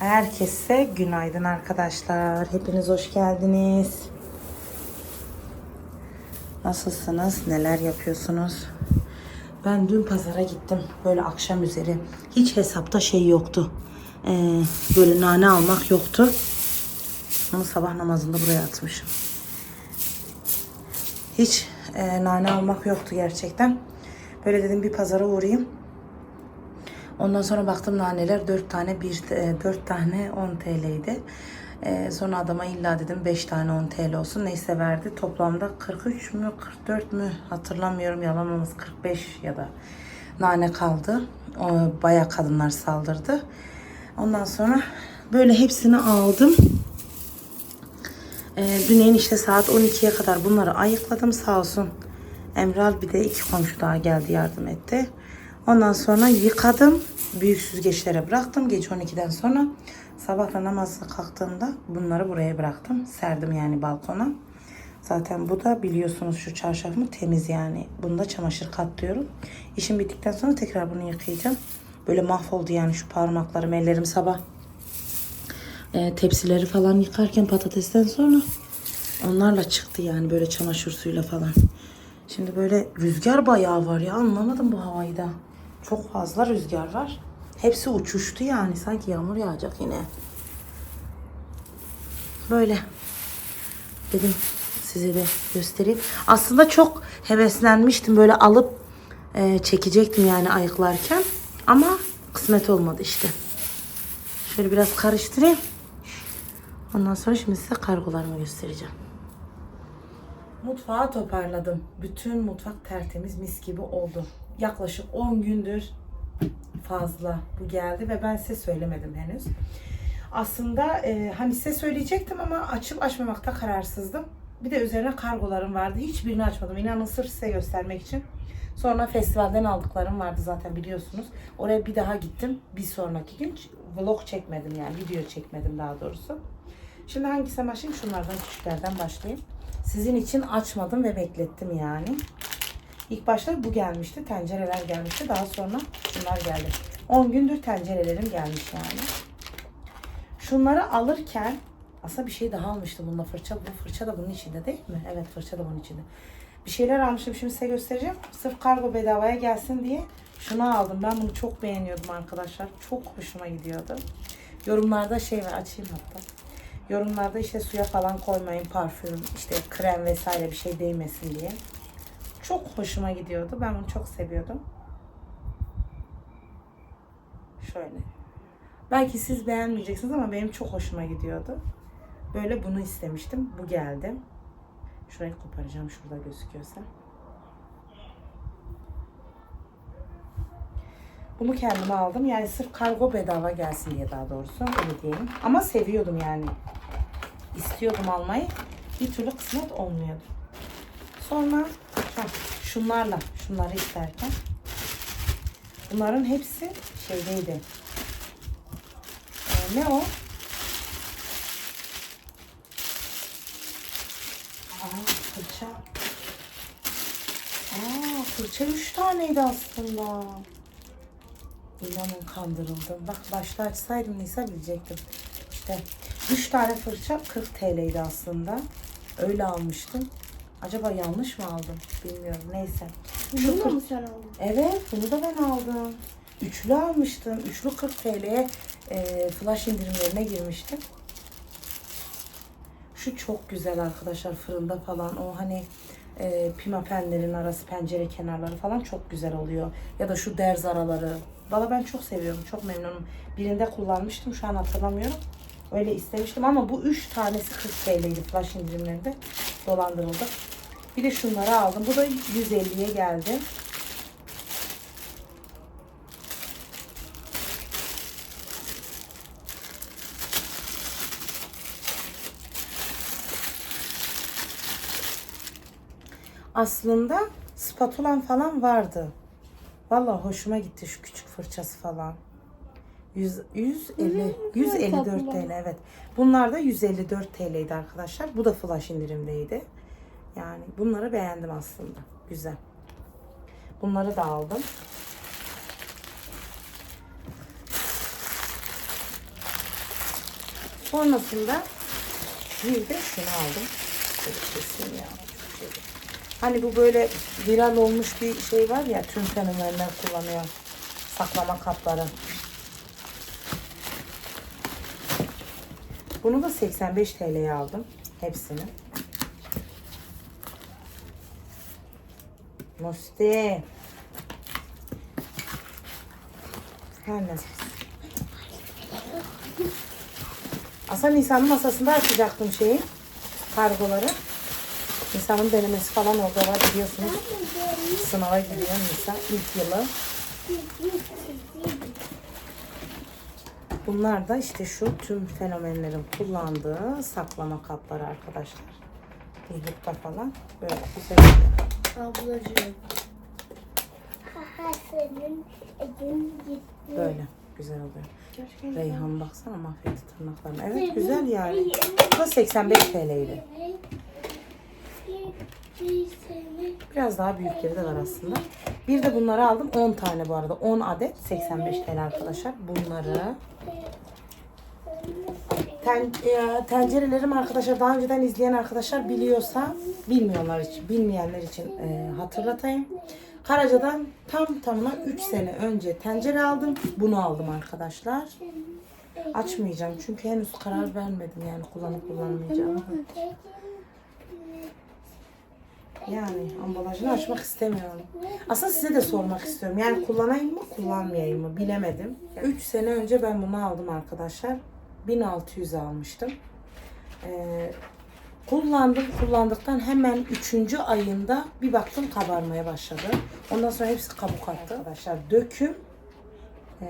Herkese günaydın arkadaşlar. Hepiniz hoş geldiniz. Nasılsınız? Neler yapıyorsunuz? Ben dün pazara gittim. Böyle akşam üzeri. Hiç hesapta şey yoktu. Ee, böyle nane almak yoktu. Onu sabah namazında buraya atmışım. Hiç e, nane almak yoktu gerçekten. Böyle dedim bir pazara uğrayayım. Ondan sonra baktım naneler 4 tane 1 4 tane 10 TL'ydi. Ee, sonra adama illa dedim 5 tane 10 TL olsun. Neyse verdi. Toplamda 43 mü 44 mü hatırlamıyorum yalan olmasın 45 ya da nane kaldı. O, bayağı kadınlar saldırdı. Ondan sonra böyle hepsini aldım. Ee, dün işte saat 12'ye kadar bunları ayıkladım sağ olsun. Emral bir de iki komşu daha geldi yardım etti. Ondan sonra yıkadım. Büyük süzgeçlere bıraktım gece 12'den sonra. Sabah da namazı kalktığımda bunları buraya bıraktım. Serdim yani balkona. Zaten bu da biliyorsunuz şu çarşafım temiz yani. Bunda çamaşır katlıyorum. İşim bittikten sonra tekrar bunu yıkayacağım. Böyle mahvoldu yani şu parmaklarım, ellerim sabah e, tepsileri falan yıkarken patatesten sonra onlarla çıktı yani böyle çamaşır suyuyla falan. Şimdi böyle rüzgar bayağı var ya anlamadım bu havayı da. Çok fazla rüzgar var. Hepsi uçuştu yani sanki yağmur yağacak yine. Böyle dedim size de göstereyim. Aslında çok heveslenmiştim böyle alıp e, çekecektim yani ayıklarken ama kısmet olmadı işte. Şöyle biraz karıştırayım. Ondan sonra şimdi size kargolarımı göstereceğim. Mutfağı toparladım. Bütün mutfak tertemiz mis gibi oldu. Yaklaşık 10 gündür fazla bu geldi ve ben size söylemedim henüz. Aslında e, hani size söyleyecektim ama açıp açmamakta kararsızdım. Bir de üzerine kargolarım vardı. Hiçbirini açmadım. İnanın sırf size göstermek için. Sonra festivalden aldıklarım vardı zaten biliyorsunuz. Oraya bir daha gittim. Bir sonraki gün vlog çekmedim yani video çekmedim daha doğrusu. Şimdi hangisine başlayayım? Şunlardan küçüklerden başlayayım. Sizin için açmadım ve beklettim yani. İlk başta bu gelmişti. Tencereler gelmişti. Daha sonra şunlar geldi. 10 gündür tencerelerim gelmiş yani. Şunları alırken aslında bir şey daha almıştım bununla fırça. Bu fırça da bunun içinde değil mi? Evet fırça da bunun içinde. Bir şeyler almışım şimdi size göstereceğim. Sırf kargo bedavaya gelsin diye şunu aldım. Ben bunu çok beğeniyordum arkadaşlar. Çok hoşuma gidiyordu. Yorumlarda şey var açayım hatta. Yorumlarda işte suya falan koymayın parfüm, işte krem vesaire bir şey değmesin diye. Çok hoşuma gidiyordu. Ben bunu çok seviyordum. Şöyle. Belki siz beğenmeyeceksiniz ama benim çok hoşuma gidiyordu. Böyle bunu istemiştim. Bu geldi. Şurayı koparacağım şurada gözüküyorsa. Bunu kendime aldım. Yani sırf kargo bedava gelsin diye daha doğrusu. Öyle diyelim. Ama seviyordum yani. İstiyordum almayı. Bir türlü kısmet olmuyordu. Sonra heh, şunlarla, şunları isterken bunların hepsi şeydeydi. Ee, ne o? Aa, fırça. Aa, fırça üç taneydi aslında. İnanın kandırıldım. Bak başta açsaydım neyse bilecektim. İşte 3 tane fırça 40 TL'ydi aslında. Öyle almıştım. Acaba yanlış mı aldım? Bilmiyorum. Neyse. Bunu mu sen aldın? Evet bunu da ben aldım. Üçlü almıştım. Üçlü 40 TL'ye e, flash indirimlerine girmiştim. Şu çok güzel arkadaşlar fırında falan o hani e, pimapenlerin arası pencere kenarları falan çok güzel oluyor. Ya da şu derz araları. Valla ben çok seviyorum. Çok memnunum. Birinde kullanmıştım. Şu an hatırlamıyorum. Öyle istemiştim ama bu üç tanesi 40 TL'ydi flash indirimlerinde. Dolandırıldı. Bir de şunları aldım. Bu da 150'ye geldi. Aslında spatulam falan vardı. Vallahi hoşuma gitti şu küçük fırçası falan. 100, 150, 154 TL evet. Bunlar da 154 TL'ydi arkadaşlar. Bu da flash indirimdeydi. Yani bunları beğendim aslında. Güzel. Bunları da aldım. Sonrasında bir de şunu aldım. Ya. Hani bu böyle viral olmuş bir şey var ya tüm fenomenler kullanıyor. Saklama kapları. Bunu da 85 TL'ye aldım. Hepsini. Musti. Her neyse. Aslında Nisan'ın masasında açacaktım şeyi. Kargoları. Nisan'ın denemesi falan orada var biliyorsunuz. Sınava giriyor Nisan ilk yılı. Bunlar da işte şu tüm fenomenlerin kullandığı saklama kapları arkadaşlar. Buzlukta falan böyle güzel. Ablacığım. Aha senin elin gitti. Böyle güzel oluyor. Reyhan baksana mahvetti tırnaklarını. Evet güzel yani. Bu da 85 TL'ydi. Biraz daha büyükleri de var aslında. Bir de bunları aldım. 10 tane bu arada. 10 adet 85 TL arkadaşlar. Bunları Ten, e, tencerelerim arkadaşlar daha önceden izleyen arkadaşlar biliyorsa bilmiyorlar için bilmeyenler için e, hatırlatayım. Karaca'dan tam tamına 3 sene önce tencere aldım. Bunu aldım arkadaşlar. Açmayacağım çünkü henüz karar vermedim yani kullanıp kullanmayacağım. Yani ambalajını açmak istemiyorum. Aslında size de sormak istiyorum. Yani kullanayım mı kullanmayayım mı bilemedim. 3 sene önce ben bunu aldım arkadaşlar. 1600 almıştım. Ee, kullandım. Kullandıktan hemen 3. ayında bir baktım kabarmaya başladı. Ondan sonra hepsi kabuk attı. Arkadaşlar döküm ee,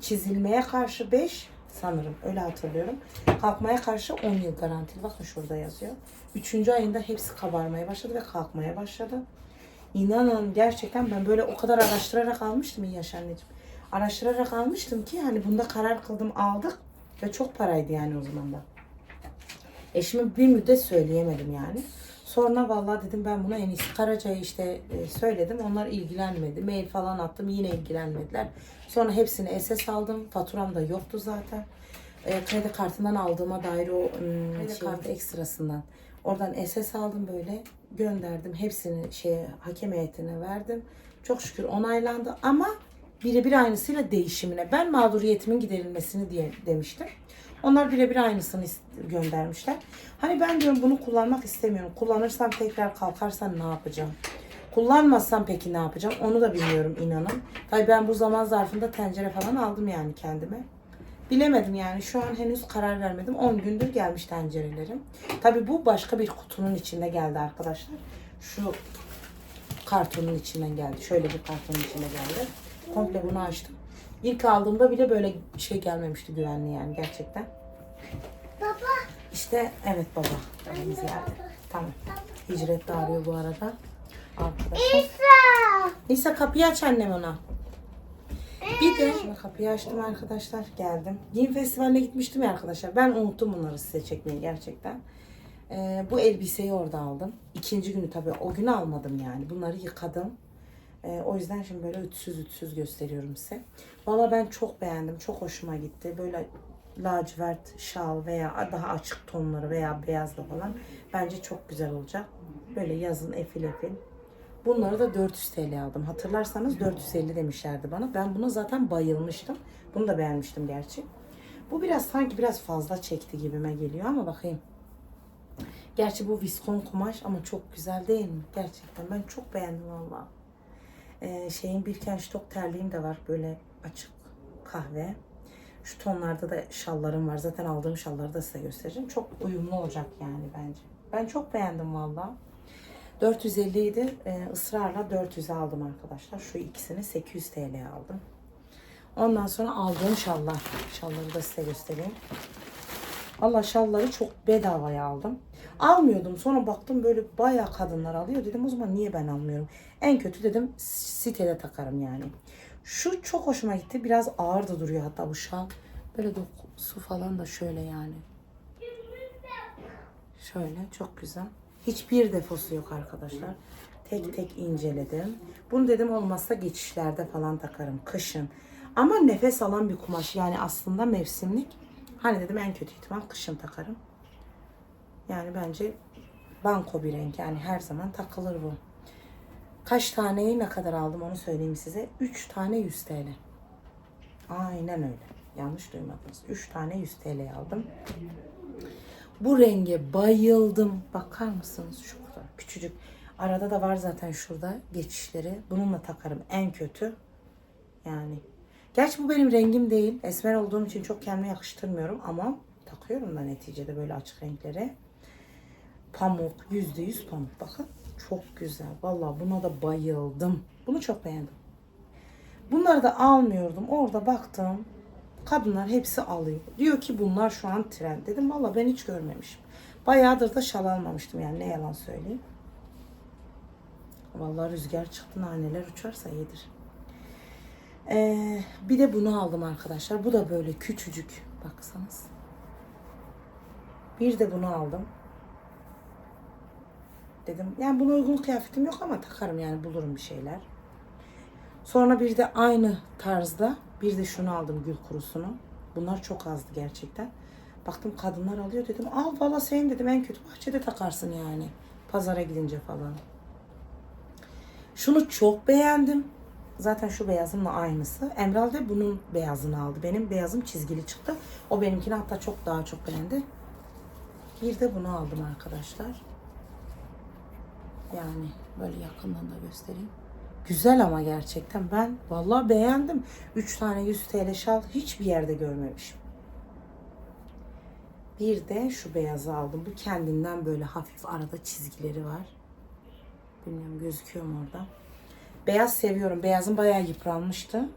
çizilmeye karşı 5 sanırım öyle hatırlıyorum. Kalkmaya karşı 10 yıl garantili. Bakın şurada yazıyor. Üçüncü ayında hepsi kabarmaya başladı ve kalkmaya başladı. İnanın gerçekten ben böyle o kadar araştırarak almıştım iyi yaş anneciğim. Araştırarak almıştım ki hani bunda karar kıldım aldık ve çok paraydı yani o zaman da. Eşime bir müddet söyleyemedim yani. Sonra vallahi dedim ben buna en iyisi Karaca'ya işte e, söyledim. Onlar ilgilenmedi. Mail falan attım yine ilgilenmediler. Sonra hepsini SS aldım. Faturam da yoktu zaten. E, kredi kartından aldığıma dair o ım, kredi kartı ekstrasından. Oradan SS aldım böyle gönderdim. Hepsini şeye hakem heyetine verdim. Çok şükür onaylandı ama birebir aynısıyla değişimine. Ben mağduriyetimin giderilmesini diye demiştim. Onlar birebir aynısını göndermişler. Hani ben diyorum bunu kullanmak istemiyorum. Kullanırsam tekrar kalkarsam ne yapacağım? Kullanmazsam peki ne yapacağım? Onu da bilmiyorum inanın. Tabii ben bu zaman zarfında tencere falan aldım yani kendime. Bilemedim yani şu an henüz karar vermedim. 10 gündür gelmiş tencerelerim. Tabii bu başka bir kutunun içinde geldi arkadaşlar. Şu kartonun içinden geldi. Şöyle bir kartonun içinde geldi. Komple bunu açtım. İlk aldığımda bile böyle bir şey gelmemişti güvenli yani gerçekten. Baba. İşte evet baba. Babamız geldi. Tamam. Hicret de arıyor bu arada. Arkadaşlar. İsa. Nisa kapıyı aç annem ona. Bir de Şimdi kapıyı açtım arkadaşlar geldim. Giyim festivaline gitmiştim ya arkadaşlar. Ben unuttum bunları size çekmeyi gerçekten. Ee, bu elbiseyi orada aldım. İkinci günü tabii o günü almadım yani. Bunları yıkadım. Ee, o yüzden şimdi böyle ütsüz ütsüz gösteriyorum size. Valla ben çok beğendim. Çok hoşuma gitti. Böyle lacivert şal veya daha açık tonları veya beyazla falan bence çok güzel olacak. Böyle yazın efil efil. Bunları da 400 TL aldım. Hatırlarsanız 450 demişlerdi bana. Ben buna zaten bayılmıştım. Bunu da beğenmiştim gerçi. Bu biraz sanki biraz fazla çekti gibime geliyor ama bakayım. Gerçi bu viskon kumaş ama çok güzel değil mi? Gerçekten ben çok beğendim valla. Ee, şeyin Birkenstock terliğim de var böyle açık kahve. Şu tonlarda da şallarım var. Zaten aldığım şalları da size göstereceğim. Çok uyumlu olacak yani bence. Ben çok beğendim valla. 450 idi. Ee, ısrarla 400 aldım arkadaşlar. Şu ikisini 800 TL aldım. Ondan sonra aldığım şallar. Şalları da size göstereyim. Allah şalları çok bedavaya aldım. Almıyordum. Sonra baktım böyle bayağı kadınlar alıyor. Dedim o zaman niye ben almıyorum? En kötü dedim sitede takarım yani. Şu çok hoşuma gitti. Biraz ağır da duruyor hatta bu şal. Böyle dokusu falan da şöyle yani. Şöyle çok güzel. Hiçbir defosu yok arkadaşlar. Tek tek inceledim. Bunu dedim olmazsa geçişlerde falan takarım. Kışın. Ama nefes alan bir kumaş. Yani aslında mevsimlik. Hani dedim en kötü ihtimal kışın takarım. Yani bence banko bir renk. Yani her zaman takılır bu. Kaç taneyi ne kadar aldım onu söyleyeyim size. 3 tane 100 TL. Aynen öyle. Yanlış duymadınız. 3 tane 100 TL aldım. Bu renge bayıldım. Bakar mısınız şurada? Küçücük. Arada da var zaten şurada geçişleri. Bununla takarım en kötü. Yani. Gerçi bu benim rengim değil. Esmer olduğum için çok kendime yakıştırmıyorum ama takıyorum da neticede böyle açık renkleri. Pamuk. Yüzde yüz pamuk. Bakın. Çok güzel. Vallahi buna da bayıldım. Bunu çok beğendim. Bunları da almıyordum. Orada baktım. Kadınlar hepsi alıyor. Diyor ki bunlar şu an trend. Dedim valla ben hiç görmemişim. Bayağıdır da şal almamıştım yani ne yalan söyleyeyim. Vallahi rüzgar çıktı naneler uçarsa yedir. Ee, bir de bunu aldım arkadaşlar. Bu da böyle küçücük. Baksanız. Bir de bunu aldım. Dedim yani buna uygun kıyafetim yok ama takarım yani bulurum bir şeyler. Sonra bir de aynı tarzda bir de şunu aldım gül kurusunu. Bunlar çok azdı gerçekten. Baktım kadınlar alıyor dedim. Al valla senin dedim en kötü bahçede takarsın yani. Pazara gidince falan. Şunu çok beğendim. Zaten şu beyazımla aynısı. Emral de bunun beyazını aldı. Benim beyazım çizgili çıktı. O benimkini hatta çok daha çok beğendi. Bir de bunu aldım arkadaşlar. Yani böyle yakından da göstereyim. Güzel ama gerçekten ben vallahi beğendim. 3 tane 100 TL şal hiçbir yerde görmemişim. Bir de şu beyazı aldım. Bu kendinden böyle hafif arada çizgileri var. Bilmiyorum gözüküyor mu orada. Beyaz seviyorum. Beyazım bayağı yıpranmıştı.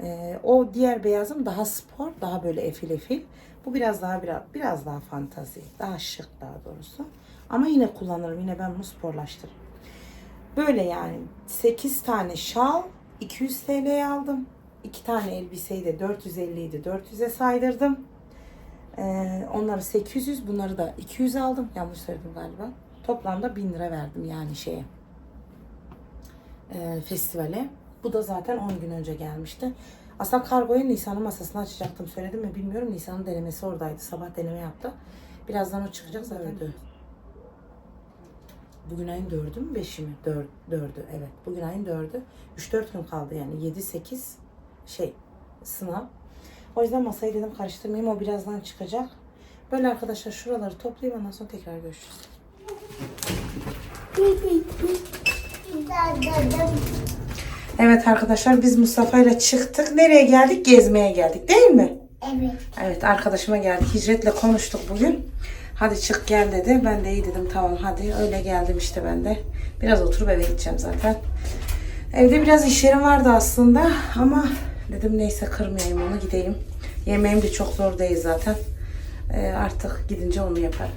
Ee, o diğer beyazım daha spor, daha böyle efil efil. Bu biraz daha biraz biraz daha fantazi, daha şık daha doğrusu. Ama yine kullanırım. Yine ben bunu sporlaştırırım. Böyle yani 8 tane şal 200 TL'ye aldım. 2 tane elbiseyi de 450 idi 400'e saydırdım. Ee, onları 800 bunları da 200 aldım. Yanlış söyledim galiba. Toplamda 1000 lira verdim yani şeye. Ee, festivale. Bu da zaten 10 gün önce gelmişti. Aslında kargoyu Nisan'ın masasına açacaktım. Söyledim mi bilmiyorum. Nisan'ın denemesi oradaydı. Sabah deneme yaptı. Birazdan o çıkacak zaten. Bugün ayın dördü mü beşi mi? Dör, dördü evet. Bugün ayın dördü. 3-4 gün kaldı yani. 7-8 şey sınav. O yüzden masayı dedim karıştırmayayım. O birazdan çıkacak. Böyle arkadaşlar şuraları toplayayım ondan sonra tekrar görüşürüz. Evet arkadaşlar biz Mustafa ile çıktık. Nereye geldik? Gezmeye geldik değil mi? Evet. Evet arkadaşıma geldik. Hicretle konuştuk bugün. Hadi çık gel dedi. Ben de iyi dedim tamam hadi. Öyle geldim işte ben de. Biraz oturup eve gideceğim zaten. Evde biraz iş yerim vardı aslında ama dedim neyse kırmayayım onu gideyim. Yemeğim de çok zor değil zaten. Ee, artık gidince onu yaparım.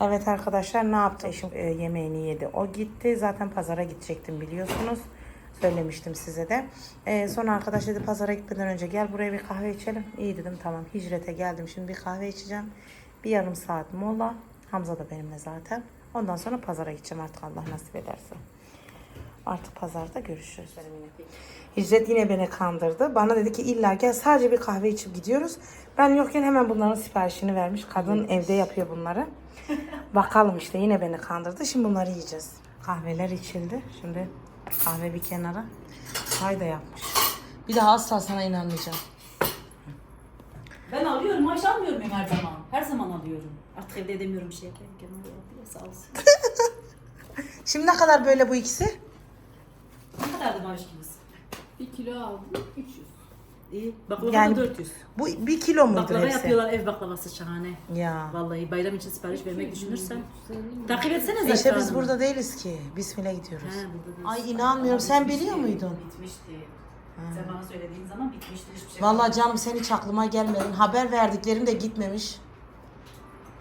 Evet arkadaşlar ne yaptı? Eşim e, yemeğini yedi. O gitti. Zaten pazara gidecektim biliyorsunuz. Söylemiştim size de. Ee, sonra arkadaş dedi pazara gitmeden önce gel buraya bir kahve içelim. İyi dedim tamam. Hicrete geldim. Şimdi bir kahve içeceğim. Bir yarım saat mola. Hamza da benimle zaten. Ondan sonra pazara gideceğim artık Allah nasip ederse. Artık pazarda görüşürüz. Hicret yine beni kandırdı. Bana dedi ki illa gel sadece bir kahve içip gidiyoruz. Ben yokken hemen bunların siparişini vermiş. Kadın evde yapıyor bunları. Bakalım işte yine beni kandırdı. Şimdi bunları yiyeceğiz. Kahveler içildi. Şimdi kahve bir kenara. Çay da yapmış. Bir daha asla sana inanmayacağım. Ben alıyorum, maaş almıyor muyum her zaman? Her zaman alıyorum. Artık evde edemiyorum şey. Kemal alıyor, sağ olsun. Şimdi ne kadar böyle bu ikisi? ne kadardı maaş kilosu? Bir kilo aldım. 300. İyi. Baklava Yani da 400. Bu bir kilo muydur Baklava hepsi? yapıyorlar ev baklavası şahane. Ya. Vallahi bayram için sipariş vermek düşünürsen. Takip etsene zaten. İşte biz burada değiliz ki. Bismillah gidiyoruz. Ay inanmıyorum. Sen biliyor muydun? Bitmişti. Sen bana söylediğin zaman bitmişti hiçbir şey. Vallahi canım sen hiç aklıma gelmedin. Haber verdiklerin de gitmemiş.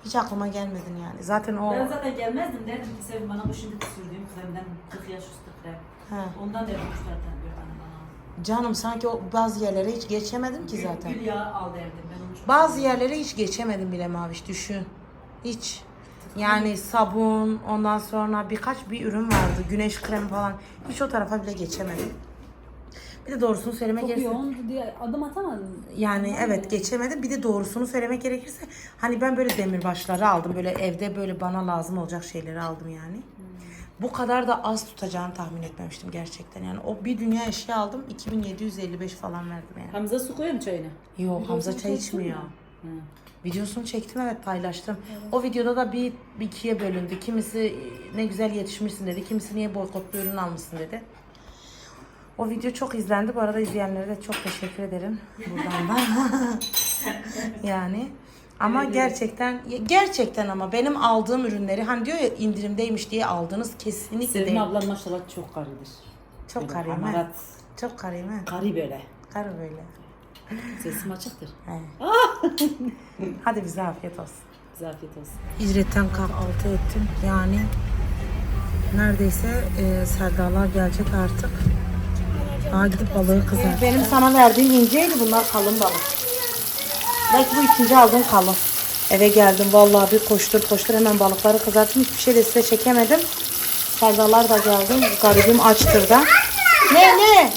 Hiç aklıma gelmedin yani. Zaten o... Ben zaten gelmezdim derdim ki Sevim bana bu şimdi sürdüğüm kremden 40 yaş üstü krem. He. Ondan derdim üç zaten bir tane bana. Canım sanki o bazı yerlere hiç geçemedim ki zaten. Gül yağı al derdim ben onu çok Bazı yerlere hiç geçemedim bile Maviş düşün. Hiç. Yani sabun, ondan sonra birkaç bir ürün vardı. Güneş kremi falan. Hiç o tarafa bile geçemedim. Bir de doğrusunu söylemek Çok gerekirse. yoğundu diye adım atamadın. Yani evet geçemedim. Bir de doğrusunu söylemek gerekirse hani ben böyle demirbaşları aldım. Böyle evde böyle bana lazım olacak şeyleri aldım yani. Bu kadar da az tutacağını tahmin etmemiştim gerçekten. Yani o bir dünya eşya aldım. 2755 falan verdim yani. Hamza su koyuyor mu çayına? Yok Hamza çay içmiyor. mi? Hı. Videosunu çektim evet paylaştım. O videoda da bir, bir ikiye bölündü. Kimisi ne güzel yetişmişsin dedi. Kimisi niye boykotlu ürün almışsın dedi. O video çok izlendi. Bu arada izleyenlere de çok teşekkür ederim. Buradan da. yani. Ama gerçekten gerçekten ama benim aldığım ürünleri hani diyor ya indirimdeymiş diye aldınız kesinlikle değil. ablan maşallah çok karıdır. Çok he. hamarat. Çok karıyım he. Karı böyle. Karı böyle. Sesim açıktır. He. Hadi bize afiyet olsun. Bize afiyet olsun. İcretten kahvaltı ettim. Yani neredeyse e, Serdalar gelecek artık. Daha gidip balığı kızar. Benim sana verdiğim inceydi bunlar kalın balık. Belki bu ikinci aldığım kalın. Eve geldim vallahi bir koştur koştur hemen balıkları kızarttım. Hiçbir şey de size çekemedim. Serdalar da geldi. Garibim açtır da. Ne ne?